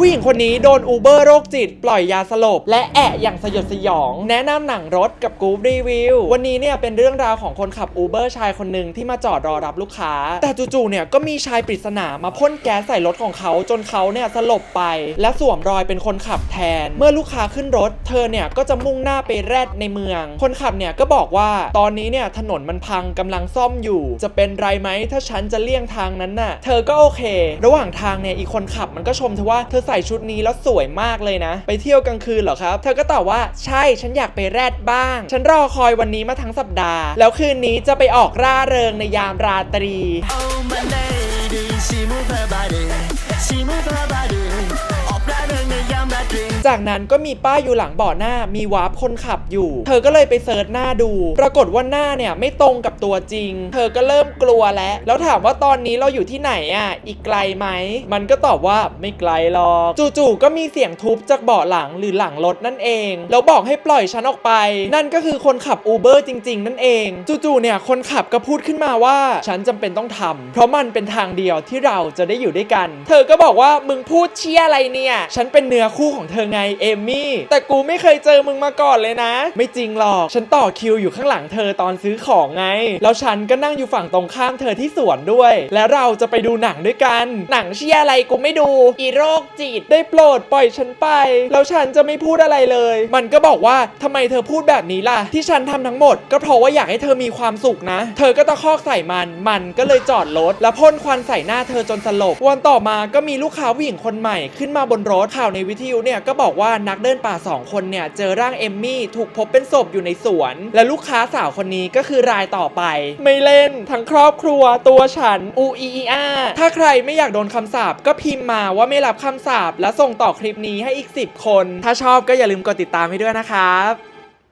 ผู้หญิงคนนี้โดนอูเบอร์โรคจิต ปล่อยยาสลบ และแอะอย่างสยดสยอง แนะนำหนังรถกับกู๊ปรีวิว วันนี้เนี่ยเป็นเรื่องราวของคนขับอูเบอร์ชายคนหนึ่งที่มาจอดรอรับลูกค้า แต่จู่ๆเนี่ยก็มีชายปริศนามาพ่นแก๊สใส่รถของเขาจนเขาเนี่ยสลบไป และสวมรอยเป็นคนขับแทน เมื่อลูกค้าขึ้นรถ เธอเนี่ยก็จะมุ่งหน้าไปแรดในเมือง คนขับเนี่ยก็บอกว่าตอนนี้เนี่ยถนนมันพังกำลังซ่อมอยู่ จะเป็นไรไหมถ้าฉันจะเลี่ยงทางนั้นน่ะ เธอก็โอเค ระหว่างทางเนี่ยอีกคนขับมันก็ชมเธอว่าเธอใส่ชุดนี้แล้วสวยมากเลยนะ ไปเที่ยวกลางคืนเหรอครับ เธอก็ตอบว่าใช่ฉันอยากไปแรดบ้าง ฉันรอคอยวันนี้มาทั้งสัปดาห์ แล้วคืนนี้จะไปออกร่าเริงในยามราตรี Oh จากนั้นก็มีป้ายอยู่หลังเบาะหน้ามีวาร์ปคนขับอยู่ เธอก็เลยไปเซิร์ชหน้าดู ปรากฏว่าหน้าเนี่ยไม่ตรงกับตัวจริง เธอก็เริ่มกลัวแล้ว แล้วถามว่าตอนนี้เราอยู่ที่ไหนอะ อีกไกลไหม มันก็ตอบว่าไม่ไกลหรอก จู่ๆก็มีเสียงทุบจากเบาะหลังหรือหลังรถนั่นเอง แล้วบอกให้ปล่อยฉันออกไป นั่นก็คือคนขับอูเบอร์จริง ๆ นั่นเอง จู่ๆเนี่ยคนขับก็พูดขึ้นมาว่าฉันจำเป็นต้องทำเพราะมันเป็นทางเดียวที่เราจะได้อยู่ด้วยกัน เธอก็บอกว่ามึงพูดเชี่ยอะไรเนี่ย ฉันเป็นเนื้อคู่ของเธอไงเอมมี่ แต่กูไม่เคยเจอมึงมาก่อนเลยนะ ไม่จริงหรอก ฉันต่อคิวอยู่ข้างหลังเธอตอนซื้อของไง แล้วฉันก็นั่งอยู่ฝั่งตรงข้ามเธอที่สวนด้วย และเราจะไปดูหนังด้วยกัน หนังเชี่ยอะไรกูไม่ดู อีโรคจิต ได้โปรดปล่อยฉันไป แล้วฉันจะไม่พูดอะไรเลย มันก็บอกว่าทำไมเธอพูดแบบนี้ล่ะ ที่ฉันทำทั้งหมด ก็เพราะว่าอยากให้เธอมีความสุขนะ เธอก็ตะคอกใส่มัน มันก็เลยจอดรถแล้วพ่นควันใส่หน้าเธอจนสลบ วันต่อมาก็มีลูกค้าผู้หญิงคนใหม่ขึ้นมาบนรถข่าวในวิทยุเนี่ยก็บอกว่านักเดินป่าสองคนเนี่ย เจอร่างเอมมี่ถูกพบเป็นศพอยู่ในสวน และลูกค้าสาวคนนี้ก็คือรายต่อไป ไม่เล่น ทั้งครอบครัวตัวฉันอูอีอีอาถ้าใครไม่อยากโดนคำสาปก็พิมพ์มาว่าไม่รับคำสาปและส่งต่อคลิปนี้ให้อีก 10 คน ถ้าชอบก็อย่าลืมกดติดตามให้ด้วยนะครับ